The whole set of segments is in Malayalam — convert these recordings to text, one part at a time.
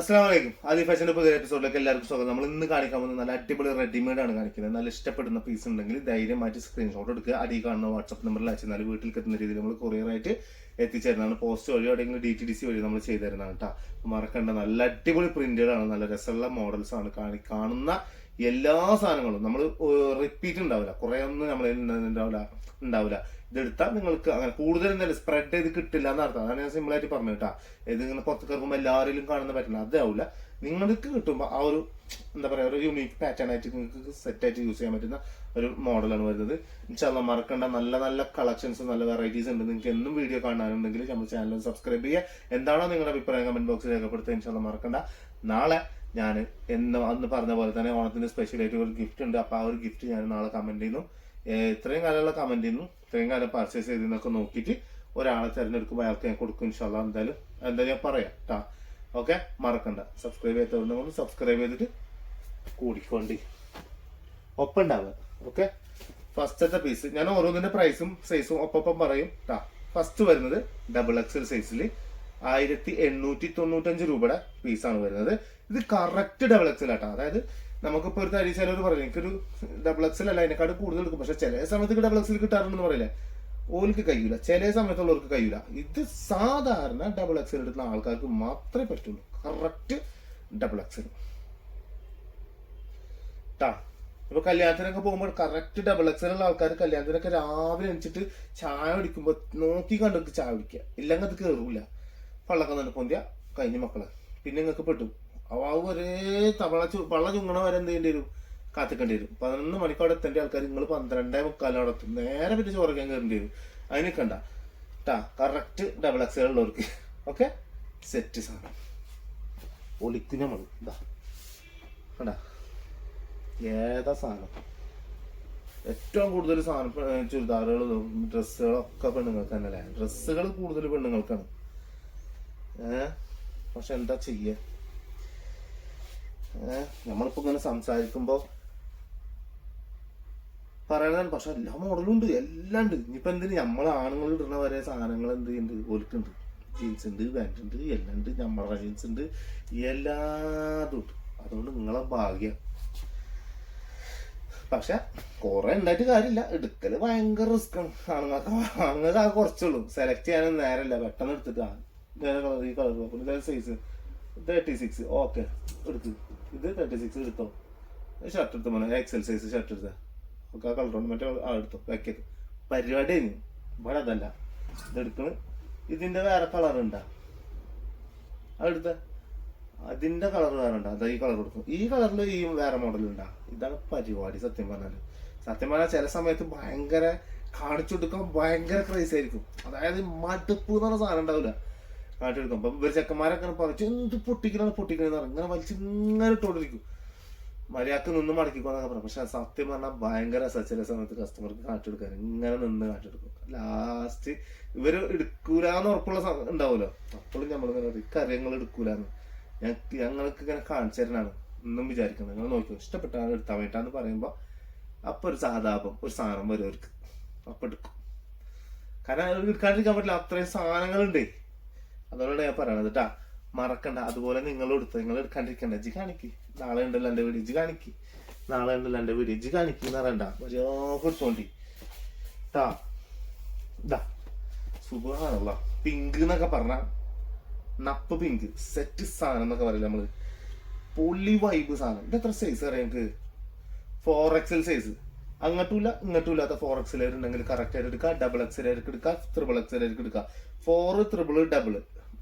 അസ്സാം വലൈക്കും ആദി ഫാഷന്റെ പുതിയ എപ്പിസോഡിലേക്ക് എല്ലാവർക്കും സ്വാഗതം. നമ്മൾ ഇന്ന് കാണിക്കാൻ പോകുന്നത് നല്ല അടിപൊളി റെഡിമെയ്ഡ് ആണ് കാണിക്കുന്നത്. നല്ല ഇഷ്ടപ്പെടുന്ന പീസ് ഉണ്ടെങ്കിൽ ധൈര്യമായിട്ട് സ്ക്രീൻഷോട്ട് എടുക്കുക. അടി കാണുന്ന വാട്സപ്പ് നമ്പറിൽ അയച്ചാൽ വീട്ടിൽ എത്തുന്ന രീതിയിൽ നമ്മൾ കൊറിയർ ആയിട്ട് എത്തിച്ചേരുന്നതാണ്. പോസ്റ്റ് വഴി അല്ലെങ്കിൽ ഡി ടി ഡി സി വഴി നമ്മൾ ചെയ്തു തരുന്നതാണ് കേട്ടോ മറക്കണ്ട. നല്ല അടിപൊളി പ്രിന്റുകളാണ് നല്ല രസമുള്ള മോഡൽസ് ആണ്. കാണി കാണുന്ന എല്ലാ സാധനങ്ങളും. നമ്മൾ റിപ്പീറ്റ് ഉണ്ടാവില്ല. കുറെ ഒന്നും നമ്മൾ ഉണ്ടാവില്ല ഉണ്ടാവില്ല. ഇതെടുത്താൽ നിങ്ങൾക്ക് അങ്ങനെ കൂടുതൽ എന്തായാലും സ്പ്രെഡ് ചെയ്ത് കിട്ടില്ല എന്നർത്ഥം അതാണ് ഞാൻ സിമ്പിളായിട്ട് പറഞ്ഞു കേട്ടോ. ഇത് ഇങ്ങനെ പുറത്തേക്ക് ഇറങ്ങുമ്പോൾ എല്ലാവരിലും കാണുന്ന പറ്റില്ല അതാവില്ല നിങ്ങൾക്ക് കിട്ടുമ്പോൾ ആ ഒരു എന്താ പറയുക ഒരു യുണീക്ക് പാറ്റേൺ ആയിട്ട് നിങ്ങൾക്ക് സെറ്റ് ആയിട്ട് യൂസ് ചെയ്യാൻ പറ്റുന്ന ഒരു മോഡലാണ് വരുന്നത്. ഇൻഷാല്ല മറക്കണ്ട. നല്ല നല്ല കളക്ഷൻസ് നല്ല വെറൈറ്റീസ് ഉണ്ട്. നിങ്ങൾക്ക് എന്നും വീഡിയോ കാണാനുണ്ടെങ്കിൽ നമ്മുടെ ചാനൽ സബ്സ്ക്രൈബ് ചെയ്യുക. എന്താണോ നിങ്ങളുടെ അഭിപ്രായം കമന്റ് ബോക്സിൽ രേഖപ്പെടുത്തുക. ഇൻഷാല്ല മറക്കണ്ട. നാളെ ഞാൻ എന്ന് അന്ന് പറഞ്ഞ പോലെ തന്നെ ഓണത്തിന് സ്പെഷ്യൽ ആയിട്ട് ഒരു ഗിഫ്റ്റ് ഉണ്ട്. അപ്പോൾ ആ ഒരു ഗിഫ്റ്റ് ഞാൻ നാളെ കമന്റ് ചെയ്യുന്നു. ഇത്രയും കാലമുള്ള കമന്റ് ചെയ്യുന്നു. ഇത്രയും കാലം പർച്ചേസ് ചെയ്തെന്നൊക്കെ നോക്കിയിട്ട് ഒരാളെ തിരഞ്ഞെടുക്കുമ്പോൾ അയാൾക്ക് ഞാൻ കൊടുക്കും ഇൻഷാല്ല എന്തായാലും എന്താ ഞാൻ പറയാം കേട്ടാ ഓക്കെ മറക്കണ്ട. സബ്സ്ക്രൈബ് ചെയ്യാത്തവരുണ്ടെങ്കിൽ സബ്സ്ക്രൈബ് ചെയ്തിട്ട് കൂടിക്കൊണ്ട്. ഒപ്പം ഉണ്ടാവുക ഓക്കെ ഫസ്റ്റത്തെ പീസ് ഞാൻ ഓരോന്നിന്റെ പ്രൈസും സൈസും ഒപ്പം പറയും കേട്ടാ ഫസ്റ്റ് വരുന്നത് ഡബിൾ എക്സൽ സൈസിൽ ആയിരത്തി എണ്ണൂറ്റി തൊണ്ണൂറ്റഞ്ച് രൂപയുടെ പീസാണ് വരുന്നത്. ഇത് കറക്റ്റ് ഡബിൾ എക്സൽ ആട്ടോ അതായത് നമുക്കിപ്പോ ഒരു തരി ചിലവർ പറയും എനിക്കൊരു ഡബിൾ എക്സൽ അല്ല അതിനെക്കാട് കൂടുതൽ എടുക്കും. പക്ഷെ ചില സമയത്ത് ഡബിൾ എക്സൽ കിട്ടാറുണ്ടെന്ന് പറയില്ലേ. ഓൽക്ക് കഴിയൂല. ചില സമയത്തുള്ളവർക്ക് കഴിയൂല. ഇത് സാധാരണ ഡബിൾ എക്സൽ എടുക്കുന്ന ആൾക്കാർക്ക് മാത്രമേ പറ്റുള്ളൂ. കറക്റ്റ് ഡബിൾ എക്സൽ ഇപ്പൊ കല്യാണത്തിനൊക്കെ പോകുമ്പോൾ കറക്റ്റ് ഡബിൾ എക്സൽ ഉള്ള ആൾക്കാർ കല്യാണത്തിനൊക്കെ രാവിലെ എണിച്ചിട്ട് ചായ കുടിക്കുമ്പോ നോക്കി കണ്ടിട്ട് ചായ കുടിക്കുക. ഇല്ലെങ്കിൽ അത് കേറൂല. പള്ളക്കം തന്നെ പൊന്തിയ കഴിഞ്ഞ മക്കളെ. പിന്നെ നിങ്ങൾക്ക് പെട്ടു. അവാവ് ഒരേ തവള ചു വള്ള ചുങ്ങണ വരെ എന്ത് ചെയ്യേണ്ടി വരും? കാത്തിക്കേണ്ടി വരും. പതിനൊന്ന് മണിക്ക് അവിടെ എത്തേണ്ട ആൾക്കാർ നിങ്ങൾ പന്ത്രണ്ടേ മുക്കാലും അവിടെ എത്തും. നേരെ പിന്നെ ചോറക്കാൻ കയറേണ്ടി വരും. അതിന് കണ്ട ട്ടാ കറക്റ്റ് ഡബിൾ എക്സൽ ഉള്ളവർക്ക് ഓക്കെ സെറ്റ് സാധനം. ഒളിക്കും നമ്മൾ ഇതാ കണ്ട? ഏതാ സാധനം? ഏറ്റവും കൂടുതൽ സാധനം ചുരിദാറുകളും ഡ്രസ്സുകളൊക്കെ പെണ്ണുങ്ങൾക്ക് തന്നെ അല്ലേ ഡ്രസ്സുകൾ കൂടുതൽ പെണ്ണുങ്ങൾക്കാണ്. ഏഹ് പക്ഷെ എന്താ ചെയ്യ? നമ്മളിപ്പോ ഇങ്ങനെ സംസാരിക്കുമ്പോ പറയണതാണ് പക്ഷെ എല്ലാ മോഡലും ഉണ്ട് എല്ലാം ഉണ്ട്. ഇനിയിപ്പൊ എന്തിന് നമ്മൾ ആണുങ്ങൾ ഇടുന്ന വരെ സാധനങ്ങൾ എന്ത് ചെയ്യുന്നുണ്ട്? ഓൽക്കുണ്ട് ജീൻസ് ഉണ്ട് പാന്റ് ഉണ്ട് എല്ലാം ഉണ്ട് നമ്മളെ ജീൻസ് ഉണ്ട് എല്ലാതും ഉണ്ട്. അതുകൊണ്ട് നിങ്ങളെ ഭാഗ്യം. പക്ഷെ കുറെ ഉണ്ടായിട്ട് കാര്യമില്ല. എടുക്കൽ ഭയങ്കര റിസ്ക് ആണ്. ആണുങ്ങൾക്ക് ആണുങ്ങൾക്ക് ആ കുറച്ചുള്ളൂ. സെലക്ട് ചെയ്യാനും നേരല്ല പെട്ടെന്ന് എടുത്തിട്ട് ഈ colour size thirty six okay എടുത്ത് ഇത് തേർട്ടി സിക്സ് എടുത്തോ ഷർട്ട് എടുത്തു മോനെ? എക്സൽ സൈസ് ഷർട്ട് എടുത്ത. ഒക്കെ ആ കളർ മറ്റേ ആ എടുത്തു വെക്കത് പരിപാടി ആയിരുന്നു ഇവിടെ അതല്ല. ഇതെടുക്കണ് ഇതിന്റെ വേറെ കളർ ഉണ്ടാ? അതെടുത്ത അതിന്റെ കളർ വേറെ ഉണ്ടാ? അതാ ഈ കളർ കൊടുക്കും ഈ കളറിൽ ഈ വേറെ മോഡൽ ഉണ്ടാ? ഇതാണ് പരിപാടി സത്യം പറഞ്ഞാൽ സത്യം പറഞ്ഞാൽ ചില സമയത്ത് ഭയങ്കര കാണിച്ചു കൊടുക്കാൻ ഭയങ്കര ക്രൈസ് ആയിരിക്കും. അതായത് മടുപ്പ് എന്ന് പറഞ്ഞ സാധനം ഉണ്ടാവില്ല കാണിച്ചു കൊടുക്കും അപ്പൊ ഇവർ ചെക്കന്മാരൊക്കെ പറഞ്ഞു എന്ത് പൊട്ടിക്കലാണ് പൊട്ടിക്കണെന്ന് പറഞ്ഞു ഇങ്ങനെ വലിച്ച് ഇങ്ങനെ ഇട്ടോണ്ടിരിക്കും. മര്യാദയ്ക്ക് നിന്ന് മടക്കിക്കോന്നൊക്കെ പറഞ്ഞു പക്ഷെ സത്യം പറഞ്ഞാൽ ഭയങ്കര രസാ ചില സമയത്ത് കസ്റ്റമർക്ക് കാണിച്ചു ഇങ്ങനെ നിന്ന് കാണിച്ചു കൊടുക്കും ലാസ്റ്റ് ഇവർ എടുക്കൂലെന്ന് ഉറപ്പുള്ള സമയം ഉണ്ടാവുമല്ലോ അപ്പോഴും നമ്മളിങ്ങനെ പറയും കാര്യങ്ങൾ എടുക്കൂലെന്ന്. ഞങ്ങൾക്ക് ഞങ്ങൾക്ക് ഇങ്ങനെ കാണിച്ചു തരാനാണ് ഒന്നും വിചാരിക്കുന്നത് നിങ്ങൾ നോക്കിയോ ഇഷ്ടപ്പെട്ടാണ് എടുത്താൽ വേണ്ടാന്ന് പറയുമ്പോ അപ്പൊ ഒരു സാധാപം ഒരു സാധനം വരും അവർക്ക്. അപ്പൊ എടുക്കും. കാരണം എടുക്കാണ്ടിരിക്കാൻ പറ്റില്ല. അത്രയും സാധനങ്ങളുണ്ടേ. അതുകൊണ്ടാണ് ഞാൻ പറയണത് കേട്ടാ മറക്കണ്ട. അതുപോലെ നിങ്ങൾ എടുത്ത്. നിങ്ങൾ എടുക്കാണ്ടിരിക്കണ്ട. ഇജ്ജ് കാണിക്ക്. നാളെ ഉണ്ടല്ലോ എന്റെ വീട്. ഇജ്ജ് കാണിക്ക്. നാളെ ഉണ്ടല്ലോ എന്റെ വീട്. ഇജ്ജ് കാണിക്ക് എന്ന് പറയണ്ട. മര്യാദ ട്ടാ. ഇതാ സുഖമാണല്ലോ. പിങ്ക് എന്നൊക്കെ പറഞ്ഞ നപ്പ് പിങ്ക്. സെറ്റ് സാധനം എന്നൊക്കെ പറയില്ല നമ്മൾ? പൊള്ളി വൈബ് സാധനം. ഇത് എത്ര സൈസ് അറിയാം എനിക്ക് ഫോർ എക്സൽ സൈസ് അങ്ങോട്ടുമില്ല ഇങ്ങോട്ടും ഇല്ലാത്ത ഫോർ എക്സൽ ഉണ്ടെങ്കിൽ കറക്റ്റ് ആയിട്ട് എടുക്കുക ഡബിൾ എക്സൽ ആയിട്ട് എടുക്കുക ത്രിബിൾ എക്സൽ ആയിട്ട് എടുക്കുക ഫോർ ത്രിബിൾ ഡബിൾ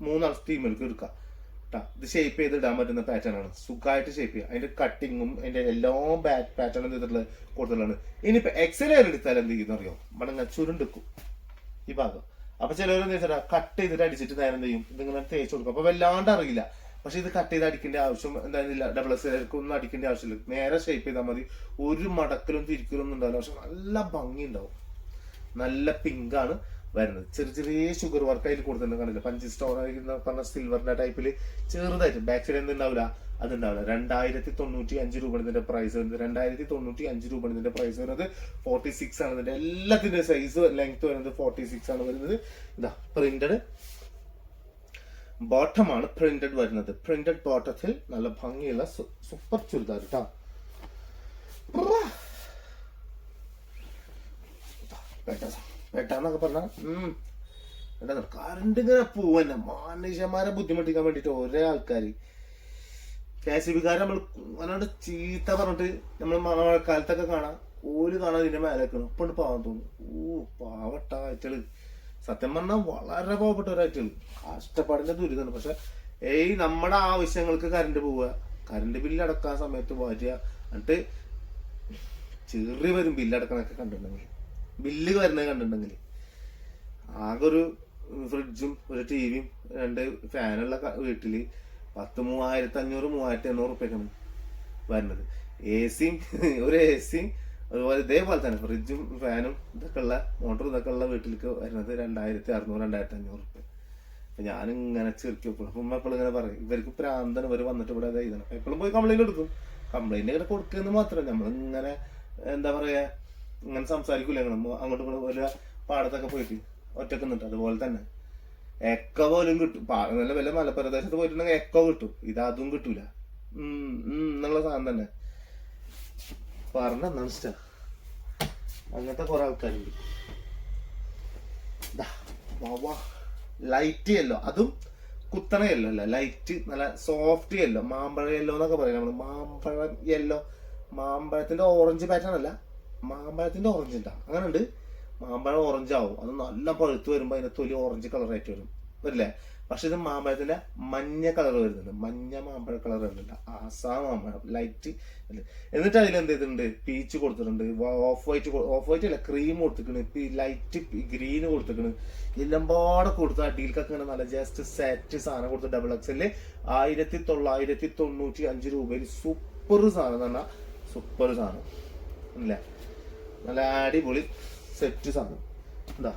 മൂന്നാൾ ടീമിലേക്ക് എടുക്കുക ട്ടാ ഇത് ഷേപ്പ് ചെയ്ത് ഇടാൻ പറ്റുന്ന പാറ്റേൺ ആണ്. സുഖമായിട്ട് ഷേപ്പ് ചെയ്യുക അതിന്റെ കട്ടിങ്ങും അതിന്റെ എല്ലാ ബാറ്റ് പാറ്റേണും ചെയ്തിട്ടുള്ള കൂടുതലാണ് ഇനിയിപ്പോ എക്സൽ എടുത്താൽ എന്ത് ചെയ്യുന്ന അറിയോ മടങ്ങ ചുരുണ്ടെക്കും ഈ ഭാഗം. അപ്പൊ ചിലവർ എന്താ വെച്ചാൽ കട്ട് ചെയ്തിട്ട് അടിച്ചിട്ട് നേരം എന്ത് ചെയ്യും? ഇതിങ്ങനെ തേച്ച് കൊടുക്കും. അപ്പൊ വല്ലാണ്ട് അറിയില്ല. പക്ഷെ ഇത് കട്ട് ചെയ്ത് അടിക്കേണ്ട ആവശ്യം എന്തായാലും ഡബിൾ എസ് ഒന്നും അടിക്കേണ്ട ആവശ്യമില്ല. നേരെ ഷേപ്പ് ചെയ്താൽ മതി. ഒരു മടക്കലും തിരിക്കലും ഒന്നും ഉണ്ടാവില്ല. പക്ഷെ നല്ല ഭംഗി ഉണ്ടാവും നല്ല പിങ്കാണ് വരുന്നത്. ചെറിയ ചെറിയ ഷുഗർ വർക്ക് അതിൽ കൊടുത്തിട്ടുണ്ട് കണ്ടില്ല പഞ്ച് സ്റ്റോൺ പറഞ്ഞ സിൽവറിന്റെ ടൈപ്പിൽ ചെറുതായിട്ട് ബാക്ക് സൈഡ് എന്തുണ്ടാവില്ല അതുണ്ടാവില്ല രണ്ടായിരത്തി തൊണ്ണൂറ്റി അഞ്ച് രൂപ ഇതിന്റെ പ്രൈസ് വരുന്നത്. രണ്ടായിരത്തി തൊണ്ണൂറ്റി അഞ്ച് രൂപ ഇതിന്റെ പ്രൈസ് വരുന്നത് ഫോർട്ടി സിക്സ് ആണ്. ഇതിന്റെ എല്ലാത്തിന്റെ സൈസ് ലെങ്ത് വരുന്നത് ഫോർട്ടി സിക്സ് ആണ് വരുന്നത്. ഇതാ പ്രിന്റഡ് ബോട്ടമാണ് പ്രിന്റഡ് വരുന്നത്. പ്രിന്റഡ് ബോട്ടത്തിൽ നല്ല ഭംഗിയുള്ള സൂപ്പർ ചുരിദാർ കേട്ടോ പെട്ടെന്നൊക്കെ പറഞ്ഞാ എന്താ കറണ്ട് ഇങ്ങനെ പോവന്നെ. മനുഷ്യന്മാരെ ബുദ്ധിമുട്ടിക്കാൻ വേണ്ടിട്ട് ഒരേ ആൾക്കാര്. കെ സി ബിക്കാർ നമ്മൾ വല്ലാണ്ട് ചീത്ത പറഞ്ഞിട്ട് നമ്മൾ മഴക്കാലത്തൊക്കെ കാണാം. ഓര് കാണാൻ ഇതിന്റെ മേലെ ഇപ്പൊ പാവം തോന്നും ഓ പാവട്ട ആഴ്ചകൾ സത്യം പറഞ്ഞാൽ വളരെ പാവപ്പെട്ട ഒരാഴ്ചകൾ കഷ്ടപ്പാടിന്റെ ദുരിതമാണ് പക്ഷെ ഏയ് നമ്മുടെ ആവശ്യങ്ങൾക്ക് കറണ്ട് പോവുക. കറണ്ട് ബില്ല് അടക്കാൻ സമയത്ത് പോറ്റുക എന്നിട്ട് ചെറിയ വരും ബില്ല് അടക്കണൊക്കെ കണ്ടിട്ടുണ്ടെങ്കിൽ. ബില്ല് വരുന്നത് കണ്ടിട്ടുണ്ടെങ്കിൽ ആകെ ഒരു ഫ്രിഡ്ജും ഒരു ടി വിയും രണ്ട് ഫാനുള്ള വീട്ടിൽ പത്ത് മൂവായിരത്തി അഞ്ഞൂറ് മൂവായിരത്തി എണ്ണൂറ് റുപ്യൊക്കെയാണ് വരുന്നത്. എ സിയും ഒരു എ സിയും അതുപോലെ ഇതേപോലെ തന്നെ ഫ്രിഡ്ജും ഫാനും ഇതൊക്കെ ഉള്ള മോട്ടറും ഇതൊക്കെ ഉള്ള വീട്ടിലേക്ക് വരുന്നത് രണ്ടായിരത്തി അറുന്നൂറ് രണ്ടായിരത്തി അഞ്ഞൂറ് റുപ്യ. അപ്പൊ ഞാനിങ്ങനെ ചെറുക്കി വെക്കും അപ്പം ഉമ്മ എപ്പോഴും ഇങ്ങനെ പറയും ഇവർക്ക് പ്രാന്തൻ ഇവർ വന്നിട്ട് ഇവിടെ ഇതാണ് എപ്പോഴും പോയി കംപ്ലൈന്റ് കൊടുക്കും കംപ്ലൈന്റ് ഇങ്ങനെ കൊടുക്കുന്നത് മാത്രമല്ല നമ്മളിങ്ങനെ എന്താ പറയാ ഇങ്ങനെ സംസാരിക്കൂല ഞങ്ങൾ അങ്ങോട്ടും വല്ല പാടത്തൊക്കെ പോയിട്ട് ഒറ്റയ്ക്ക് നിന്നിട്ട് അതുപോലെ തന്നെ എക്ക പോലും കിട്ടും. നല്ല വല്ല മലപ്രദേശത്ത് പോയിട്ടുണ്ടെങ്കിൽ എക്കോ കിട്ടും. ഇത് അതും കിട്ടൂല. എന്നുള്ള സാധനം തന്നെ. പറഞ്ഞ അങ്ങനത്തെ കുറെ ആൾക്കാരുണ്ട്. ലൈറ്റ് യെല്ലോ അതും കുത്തണ യെല്ലോ അല്ല. ലൈറ്റ് നല്ല സോഫ്റ്റ് യെല്ലോ മാമ്പഴ യെല്ലോ എന്നൊക്കെ പറയും നമ്മൾ മാമ്പഴം യെല്ലോ മാമ്പഴത്തിന്റെ ഓറഞ്ച് പാറ്റേൺ അല്ല. മാമ്പഴത്തിന്റെ ഓറഞ്ച് ഉണ്ടാ? അങ്ങനെ ഉണ്ട് മാമ്പഴം ഓറഞ്ച് ആവും. അത് നല്ല പഴുത്ത് വരുമ്പോൾ അതിന്റെ തൊലി ഓറഞ്ച് കളറായിട്ട് വരും. വരില്ലേ? പക്ഷെ ഇത് മാമ്പഴത്തിന്റെ മഞ്ഞ കളർ വരുന്നുണ്ട്. മഞ്ഞ മാമ്പഴ കളർ വരുന്നുണ്ട്. ആസാം മാമ്പഴം. ലൈറ്റ് എന്നിട്ട് അതിൽ എന്ത് ചെയ്തിട്ടുണ്ട്? പീച്ച് കൊടുത്തിട്ടുണ്ട്. ഓഫ് വൈറ്റ് ഓഫ് വൈറ്റ് അല്ല ക്രീം കൊടുത്തിക്കണ് ലൈറ്റ് ഗ്രീൻ കൊടുത്തിട്ടുണ്ട്. എല്ലാം കൊടുത്ത് അടിയിൽക്കൊക്കെ ഇങ്ങനെ നല്ല ജസ്റ്റ് സെറ്റ് സാധനം കൊടുത്ത് ഡബിൾ എക്സൽ ആയിരത്തി തൊള്ളായിരത്തി തൊണ്ണൂറ്റി അഞ്ച് രൂപയിൽ സൂപ്പർ സാധനം എന്ന് പറഞ്ഞാൽ സൂപ്പർ സാധനം. അല്ലേ? നല്ല അടിപൊളി സെറ്റ് സാധനം. എന്താ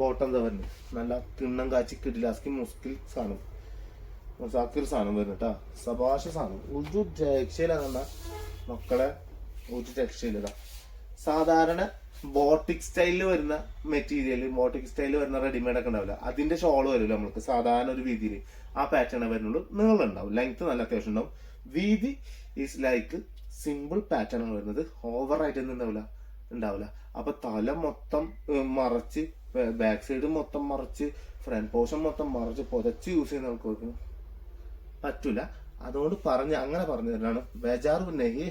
ബോട്ടം വരുന്നത് നല്ല തിണ്ണം കാച്ചി കിടിലാസ്കി മുസ്കിൽ സാധനം. മുസാക്കിർ സാധനം വരുന്നു കേട്ടാ സഭാഷ സാധനം. ഒരു രക്ഷയിലാണെന്ന മക്കളെ ഒരു രക്ഷയില്ല സാധാരണ ബോട്ടിക് സ്റ്റൈലിൽ വരുന്ന മെറ്റീരിയൽ ബോട്ടിക് സ്റ്റൈലിൽ വരുന്ന റെഡിമെയ്ഡ് ഒക്കെ ഉണ്ടാവില്ല. അതിന്റെ ഷോൾ വരില്ല നമ്മൾക്ക്. സാധാരണ ഒരു വീതിയിൽ ആ പാറ്റേൺ വരുന്നുള്ളൂ. നീളം ഉണ്ടാവും. ലെങ്ത് നല്ല അത്യാവശ്യം ഉണ്ടാവും. വീതി ഈസ് ലൈക്ക് സിമ്പിൾ പാറ്റേൺ ആണ് വരുന്നത്. ഒന്നും ഉണ്ടാവില്ല. ഉണ്ടാവില്ല. അപ്പൊ തല മൊത്തം മറച്ച് ബാക്ക് സൈഡ് മൊത്തം മറച്ച് ഫ്രണ്ട് പോർഷൻ മൊത്തം മറച്ച് പുതച്ച് യൂസ് ചെയ്യുന്ന ആൾക്കാർക്ക് പറ്റൂല. അതുകൊണ്ട് പറഞ്ഞ് അങ്ങനെ പറഞ്ഞു തരാണ്. ബേജാറ് നെഹി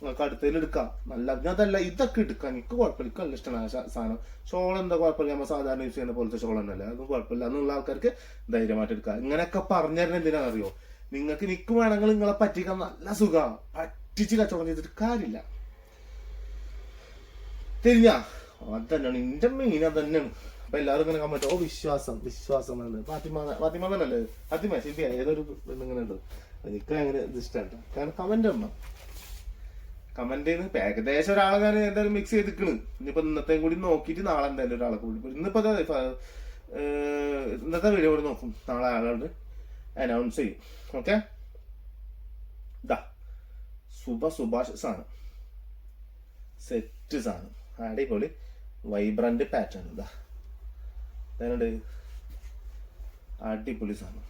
നിങ്ങൾക്ക് അടുത്തതിൽ എടുക്കാം. നല്ല അതല്ല ഇതൊക്കെ എടുക്കാം. എനിക്ക് കുഴപ്പമില്ല. നല്ല ഇഷ്ടമാണ് സാധനം. ഷോൾ എന്താ കുഴപ്പമില്ല. നമ്മൾ സാധാരണ യൂസ് ചെയ്യുന്ന പോലത്തെ ഷോൾ തന്നെയല്ലേ? അതൊന്നും കുഴപ്പമില്ല. എന്നുള്ള ആൾക്കാർക്ക് ധൈര്യമായിട്ട് എടുക്കാം. ഇങ്ങനെയൊക്കെ പറഞ്ഞു തരുന്നത് എന്തിനാണെന്ന് അറിയോ നിങ്ങൾക്ക് വേണമെങ്കിൽ നിങ്ങളെ പറ്റിക്കാൻ നല്ല സുഖമാണ് പറ്റിച്ച് കച്ചവടം ചെയ്തിട്ട് കാര്യമില്ല. തിരിഞ്ഞ? അതന്നെയാണ്. എന്റെ മെയിൻ അതന്നെയാണ്. തന്നെയാണ് അപ്പൊ എല്ലാവരും ഇങ്ങനെ കമന്റ് ഓ വിശ്വാസം വിശ്വാസം എന്നുള്ളത് ഫാത്തിമ ഫാത്തിമ തന്നല്ലേ ഫാത്തിമ ശരി ഏതൊരു ഇങ്ങനെ ഉണ്ട് എനിക്ക് ഇത് ഇഷ്ടമാണ് കാരണം കമന്റ് അമ്മ കമന്റ് ചെയ്ത് ഏകദേശം ഒരാളെ ഞാൻ എന്തായാലും മിക്സ് ചെയ്തിക്കണ്. ഇനിയിപ്പോ ഇന്നത്തെ കൂടി നോക്കിയിട്ട് നാളെ എന്തായാലും ഒരാളെ കൂടി. ഇന്നിപ്പോ ഇന്നത്തെ വീഡിയോ കൂടി നോക്കും. നാളെ ആളുണ്ട് അനൗൺസ് ചെയ്യും. ഓക്കെ ഇതാ സുബ സുഭാഷ് സാധനം സെറ്റ് സാധനം അടിപൊളി. വൈബ്രന്റ് പാറ്റേൺ ഇതാ. അതിനുണ്ട് അടിപൊളി സാധനം.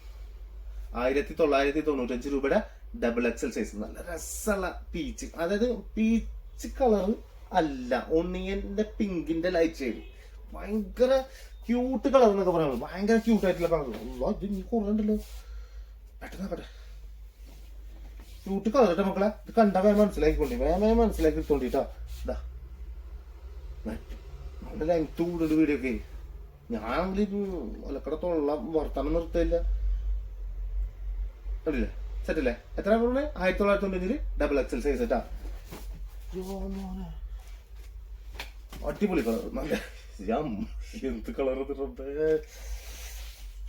ആയിരത്തി തൊള്ളായിരത്തി തൊണ്ണൂറ്റഞ്ച് രൂപയുടെ ഡബിൾ എക്സൽ സൈസ് നല്ല രസമുള്ള പീച്ച് അതായത് പീച്ച് കളർ അല്ല ഒണിയന്റെ പിങ്കിന്റെ ലൈറ്റ് ഷെയ്ഡ് ഭയങ്കര ക്യൂട്ട് കളർ എന്നൊക്കെ പറയുന്നത് ഭയങ്കര ക്യൂട്ട് ആയിട്ടുള്ള കളർ ഇത് കുറവുണ്ടല്ലോ പെട്ടെന്ന് പെട്ടെ ക്യൂട്ട് കളർ കേട്ടോ മക്കളെ? ഇത് കണ്ടാ വേഗം മനസ്സിലാക്കിക്കൊണ്ടി വേഗം വേഗം മനസ്സിലാക്കി എടുത്തോണ്ടിട്ടാ. ഇതാ. നല്ല ലെങ്ത് കൂടുതൽ വീഡിയോ ഒക്കെ ഞാനാണെങ്കിൽ ഒലക്കടത്തോളം വർത്തമാനം നിർത്തില്ല കണ്ടില്ലേ? സെറ്റല്ലേ എത്ര പറഞ്ഞേ ആയിരത്തി തൊള്ളായിരത്തി തൊണ്ണൂറ്റിൽ ഡബിൾ എക്സൽ സൈസ് സെറ്റാ അടിപൊളി കളർ നല്ല എന്ത് കളർ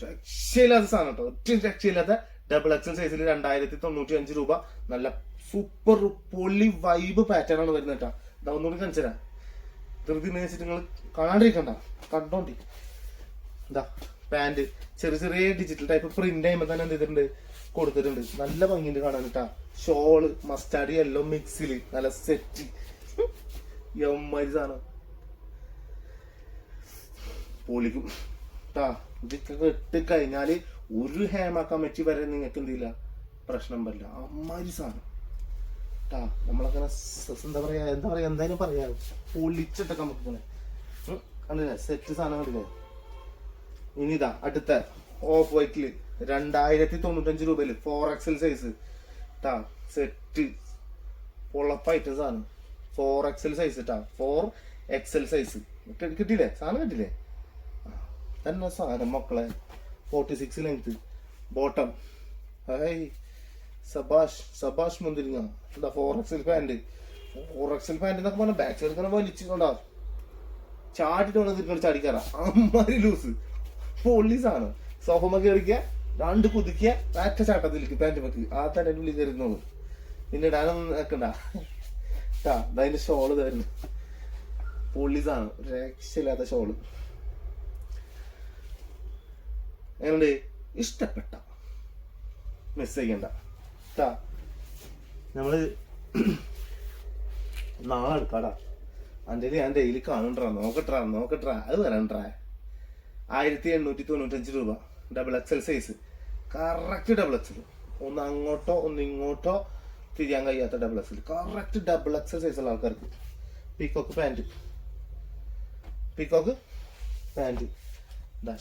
രക്ഷയില്ലാത്ത സാധനം കേട്ടോ. ഒറ്റ രക്ഷയില്ലാത്ത ഡബിൾ എക്സൽ സൈസിൽ രണ്ടായിരത്തി തൊണ്ണൂറ്റി അഞ്ച് രൂപ. നല്ല സൂപ്പർ പൊളി വൈബ് പാറ്റേൺ ആണ് വരുന്നത് കേട്ടോ. ഇതാ ഒന്നുകൂടി കാണിച്ചു തരാം ധൃതി വെച്ചിട്ട് നിങ്ങൾ കാണാണ്ടിരിക്കണ്ട. കണ്ടോണ്ടി എന്താ പാന്റ്. ചെറിയ ചെറിയ ഡിജിറ്റൽ ടൈപ്പ് പ്രിന്റ് ചെയ്യുമ്പോൾ തന്നെ എന്ത് ചെയ്തിട്ടുണ്ട്? കൊടുത്തിട്ടുണ്ട്. നല്ല ഭംഗിയുണ്ട് കാണാൻ കേട്ടാ. ഷോൾ മസ്റ്റാർഡ് യെല്ലോ മിക്സിൽ നല്ല സെറ്റ് എമ്മാരി സാധനം. പൊളിക്കും. ട്ടാ ഇതൊക്കെ ഇട്ട് ഒരു ഹേമാക്കാൻ പറ്റി വരെ നിങ്ങൾക്ക് എന്തില്ല പ്രശ്നം വരില്ല. അമ്മാരി സാധനം. ട്ടാ നമ്മളങ്ങനെ എന്താ പറയാ എന്താ പറയാ എന്തായാലും പറയാ. പൊളിച്ചിട്ടൊക്കെ നമുക്ക് കണ്ടില്ലേ? സെറ്റ് സാധനം കണ്ടില്ലേ? ഇനി അടുത്ത. ഓഫ് വൈറ്റിൽ രണ്ടായിരത്തി തൊണ്ണൂറ്റഞ്ച് രൂപയിൽ ഫോർ എക്സൽ സൈസ് ട്ടാ സെറ്റ് പൊളപ്പായിട്ട് സാധനം. ഫോർ എക്സൽ സൈസ് ട്ടാ. ഫോർ എക്സൽ സൈസ് കിട്ടിയില്ലേ? സാധനം കിട്ടിയില്ലേ? തന്നെ സാധനം മക്കളെ? Forty six length bottom hi സബാഷ് സബാഷ് മുന്തിരിങ്ങ. എന്താ ഫോർ എക്സൽ പാന്റ് ഫോർ എന്നൊക്കെ പറഞ്ഞാൽ ബാക്ക് സൈഡ് ഇങ്ങനെ വലിച്ചുകൊണ്ടാ ചാട്ടിട്ട് വേണം തിരിക്കണം ചാടിക്കാറാ അമ്മാരി ലൂസ് പൊള്ളി സാധനം. സോഫമ കയറിക്ക രണ്ട് കുതിക്കുക പാറ്റ ചാട്ടത്തിലേക്ക് പാന്റ് മക്ക് ആ തന്നെ ഉള്ളിൽ കയറുന്നുള്ളൂ പിന്നെ ഇടാനൊന്നും നിൽക്കണ്ട ട്ടാ അതിന്റെ ഷോൾ തരുന്നു പൊള്ളി സാധനം. രക്ഷയില്ലാത്ത ഷോൾ എങ്ങനെ ഇഷ്ടപ്പെട്ട. മിസ് ചെയ്യണ്ട. നമ്മൾ നാളെ എടുക്കാടാ. അഞ്ചലി ഞാൻ ഡെയിലി കാണണ്ടാ നോക്കട്ടാ നോക്കട്ടാ അത് വരണ്ടാ. ആയിരത്തി എണ്ണൂറ്റി തൊണ്ണൂറ്റഞ്ച് രൂപ. Double XL size correct double XL ഒന്ന് അങ്ങോട്ടോ ഒന്ന് ഇങ്ങോട്ടോ തിരിയാൻ കഴിയാത്ത double XL correct double XL size ഉള്ള ആൾക്കാർക്ക്. Peacock pant peacock pant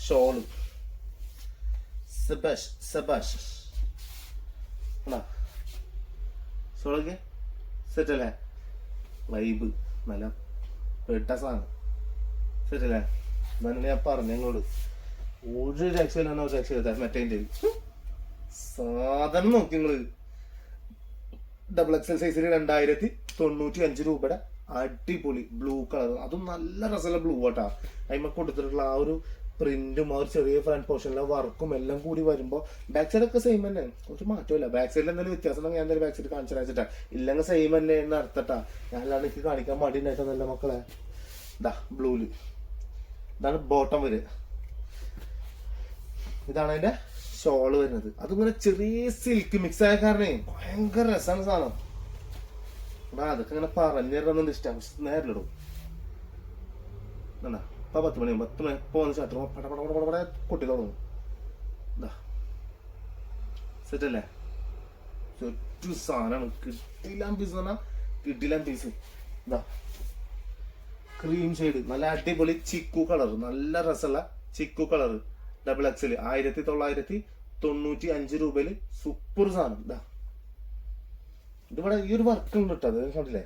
shawl സബാഷ് സബാഷ് എന്നാ ഷോളൊക്കെ സെറ്റ് അല്ലേ വൈബ് നല്ല പെട്ട സാധനം. സെറ്റ് അല്ലേ എന്നാണ് ഞാൻ പറഞ്ഞു ഞങ്ങളോട് ഒരു രക്ഷയില്ല ഒരു രക്ഷയില്ല. മറ്റേ സാധനം നോക്കി നിങ്ങൾ. ഡബിൾ എക്സൽ സൈസിൽ രണ്ടായിരത്തി തൊണ്ണൂറ്റി അഞ്ച് രൂപയുടെ അടിപൊളി ബ്ലൂ കളർ അതും നല്ല രസമുള്ള ബ്ലൂ ആട്ടാ. അതിമ കൊടുത്തിട്ടുള്ള ആ ഒരു പ്രിന്റും ആ ഒരു ചെറിയ ഫ്രണ്ട് പോർഷനിലെ വർക്കും എല്ലാം കൂടി വരുമ്പോൾ ബാക്ക് സൈഡ് ഒക്കെ സെയിം തന്നെ. ഒരു മാറ്റമില്ല. ബാക്ക് സൈഡിൽ എന്തെങ്കിലും വ്യത്യാസം ഞാൻ എന്തായാലും ബാക്ക് സൈഡ് കാണിച്ചു വെച്ചിട്ടാ. ഇല്ലെങ്കിൽ സെയിം തന്നെ എന്ന് അർത്ഥട്ടാ. ഞാൻ അല്ലാണ്ട് എനിക്ക് കാണിക്കാൻ മടി ഉണ്ടായിട്ടൊന്നല്ല മക്കളെ. ഇതാ ബ്ലൂൽ ഇതാണ് ബോട്ടം വരിക ഇതാണ് അതിന്റെ ഷോൾ വരുന്നത്. അതിങ്ങനെ ചെറിയ സിൽക്ക് മിക്സ് ആയ കാരണേ ഭയങ്കര രസമാണ് സാധനം. അതൊക്കെ ഇങ്ങനെ പറഞ്ഞു തരുന്നുണ്ട് ഇഷ്ടം. നേരിടും എന്നാ ഇപ്പൊ പത്ത് മണി പത്ത് മണി ഇപ്പോൾ വന്ന് പട പട പട പട പട കൊട്ടി തുടങ്ങും. ഇതാ സെറ്റല്ലേ? ചുറ്റു സാധനമാണ് കിട്ടില്ല പീസ് പറഞ്ഞാൽ കിട്ടില്ല പീസ് ഇതാ ക്രീം ഷെയ്ഡ് നല്ല അടിപൊളി ചിക്കു കളർ നല്ല രസമുള്ള ചിക്കു കളർ ഡബിൾ എക്സൽ ആയിരത്തി തൊള്ളായിരത്തി തൊണ്ണൂറ്റി അഞ്ച് രൂപയിൽ സൂപ്പർ സാധനം. ഇതാ ഇതിവിടെ ഈ ഒരു വർക്ക് ഉണ്ട് കേട്ടോ അത് കണ്ടില്ലേ?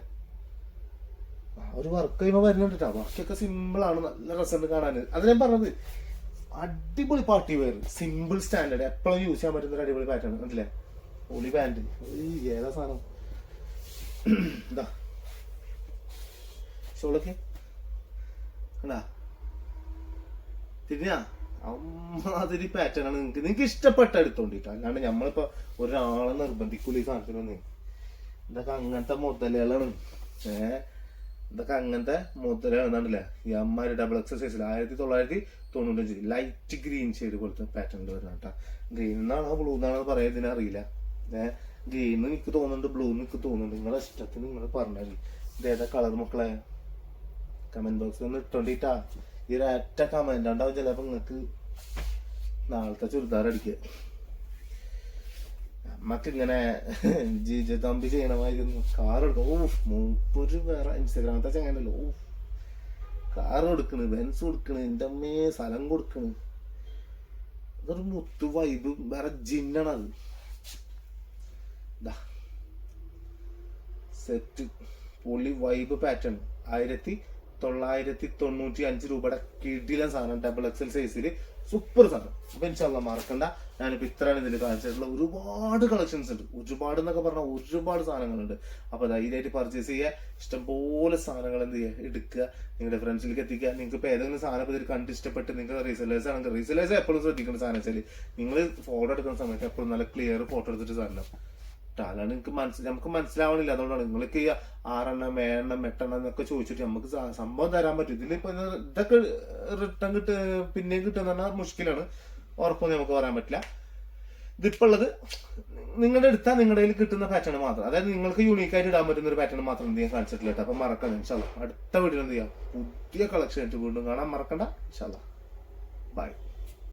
ഒരു വർക്ക് കഴിയുമ്പോൾ വരുന്നുണ്ട് കേട്ടോ ബാക്കിയൊക്കെ സിമ്പിൾ ആണ്. നല്ല രസമുണ്ട് കാണാൻ. അത് ഞാൻ പറഞ്ഞത് അടിപൊളി പാർട്ടി വെയർ സിമ്പിൾ സ്റ്റാൻഡേർഡ് എപ്പോഴും യൂസ് ചെയ്യാൻ പറ്റുന്ന ഒരു അടിപൊളി പാറ്റേൺ കണ്ടില്ലേ ഒളി പാന്റ് ഏതാ സാധനം? ഇതാ. ഷോളൊക്കെ കണ്ടാ? തിരിഞ്ഞാ? അമ്മാതിരി പാറ്റേൺ ആണ് നിങ്ങൾക്ക് നിങ്ങൾക്ക് ഇഷ്ടപ്പെട്ട എടുത്തോണ്ടിട്ടോ. അല്ലാണ്ട് നമ്മളിപ്പോ ഒരാളെ നിർബന്ധിക്കൂല ഈ സാധനത്തിനൊന്നും. ഇതൊക്കെ അങ്ങനത്തെ മുതലുകളാണ്. ഏ? ഇതൊക്കെ അങ്ങനത്തെ മുതലുകളാണല്ലേ ഈ അമ്മാര് ഡബിൾ എക്സസൈസിൽ ആയിരത്തി തൊള്ളായിരത്തി തൊണ്ണൂറ്റഞ്ച് ലൈറ്റ് ഗ്രീൻ ഷെയ്ഡ് പോലത്തെ പാറ്റേണിൽ വരുന്ന കേട്ടോ. ഗ്രീൻ എന്നാണോ ബ്ലൂ എന്നാണോ പറയാ ഇതിനറിയില്ല. ഏഹ് ഗ്രീൻ എനിക്ക് തോന്നുന്നുണ്ട് ബ്ലൂ എനിക്ക് തോന്നുന്നുണ്ട്. നിങ്ങളുടെ ഇഷ്ടത്തിന് നിങ്ങൾ പറഞ്ഞാൽ ഇത് ഏതാ കളർ മക്കളെ? കമന്റ് ബോക്സിൽ ഒന്ന് ഇട്ടോണ്ടിട്ടാ. ഈ ഒരു ഒറ്റ കമന്റ് ഉണ്ടാവും ചിലപ്പോ നിങ്ങൾക്ക് നാളത്തെ ചുരിദാർ അടിക്കുക. നമ്മക്ക് ഇങ്ങനെ ജിജ തമ്പി ചെയ്യണമായിരുന്നു കാർ എടുക്കും. ഓ മൂപ്പൊരു വേറെ ഇൻസ്റ്റാഗ്രാമത്തെ ചങ്ങനല്ലോ ഓ കാർ കൊടുക്കണ് ബെൻസ് കൊടുക്കണ് എന്റെ അമ്മേ സ്ഥലം കൊടുക്കണ്. അതൊരു മുത്തു വൈബ് വേറെ ജിന്നാണത്. സെറ്റ് പൊളി വൈബ് പാറ്റേൺ ആയിരത്തി തൊള്ളായിരത്തി തൊണ്ണൂറ്റി അഞ്ച് രൂപയുടെ കിടിലൻ സാധനം ഡബിൾ എക്സൽ സൈസിൽ സൂപ്പർ സാധനം. അപ്പൊ ഇൻഷാല്ല മറക്കണ്ട. ഞാനിപ്പോ ഇത്രയാണ് ഇതിൽ കാണിച്ചിട്ടുള്ള ഒരുപാട് കളക്ഷൻസ് ഉണ്ട്. ഒരുപാട് എന്നൊക്കെ പറഞ്ഞാൽ ഒരുപാട് സാധനങ്ങളുണ്ട്. അപ്പൊ ധൈര്യമായിട്ട് പർച്ചേസ് ചെയ്യുക ഇഷ്ടംപോലെ സാധനങ്ങൾ എന്ത് ചെയ്യുക എടുക്കുക. നിങ്ങളുടെ ഫ്രണ്ട്സിലേക്ക് എത്തിക്കുക. നിങ്ങൾക്ക് ഇപ്പൊ ഏതെങ്കിലും സാധനം ഇതിൽ കണ്ട് ഇഷ്ടപ്പെട്ട് നിങ്ങൾക്ക് റീസെല്ലേഴ്സ് ആണെങ്കിൽ റീസെല്ലേഴ്സ് എപ്പോഴും ശ്രദ്ധിക്കേണ്ട സാധനം വെച്ചാൽ നിങ്ങൾ ഫോട്ടോ എടുക്കുന്ന സമയത്ത് എപ്പോഴും നല്ല ക്ലിയർ ഫോട്ടോ എടുത്തിട്ട് സാധനം അല്ലാണ്ട് എനിക്ക് മനസ്സിൽ നമുക്ക് മനസ്സിലാവണില്ല. അതുകൊണ്ടാണ് നിങ്ങൾക്ക് ഈ ആറെണ്ണം ഏഴെണ്ണം എട്ടെണ്ണം എന്നൊക്കെ ചോദിച്ചിട്ട് നമുക്ക് സംഭവം തരാൻ പറ്റും. ഇതിലിപ്പോ ഇത് ഇതൊക്കെ റിട്ടേൺ കിട്ട പിന്നെയും കിട്ടുന്ന പറഞ്ഞാൽ മുഷ്കിലാണ്. ഉറപ്പൊന്നും നമുക്ക് പറയാൻ പറ്റില്ല. ഇതിപ്പോ ഉള്ളത് നിങ്ങളുടെ എടുത്താൽ നിങ്ങളുടെ കയ്യിൽ കിട്ടുന്ന പാറ്റേൺ മാത്രം. അതായത് നിങ്ങൾക്ക് യൂണീക്ക് ആയിട്ട് ഇടാൻ പറ്റുന്ന ഒരു പാറ്റേൺ മാത്രം എന്ത് ചെയ്യാൻ കാണിച്ചിട്ടില്ല കേട്ടോ അപ്പൊ മറക്കണ്ട ഇൻഷാല്ല അടുത്ത വീട്ടിൽ എന്ത് ചെയ്യാം? പുതിയ കളക്ഷൻ ആയിട്ട് വീണ്ടും കാണാൻ മറക്കണ്ട ഇൻഷാല്ല ബൈ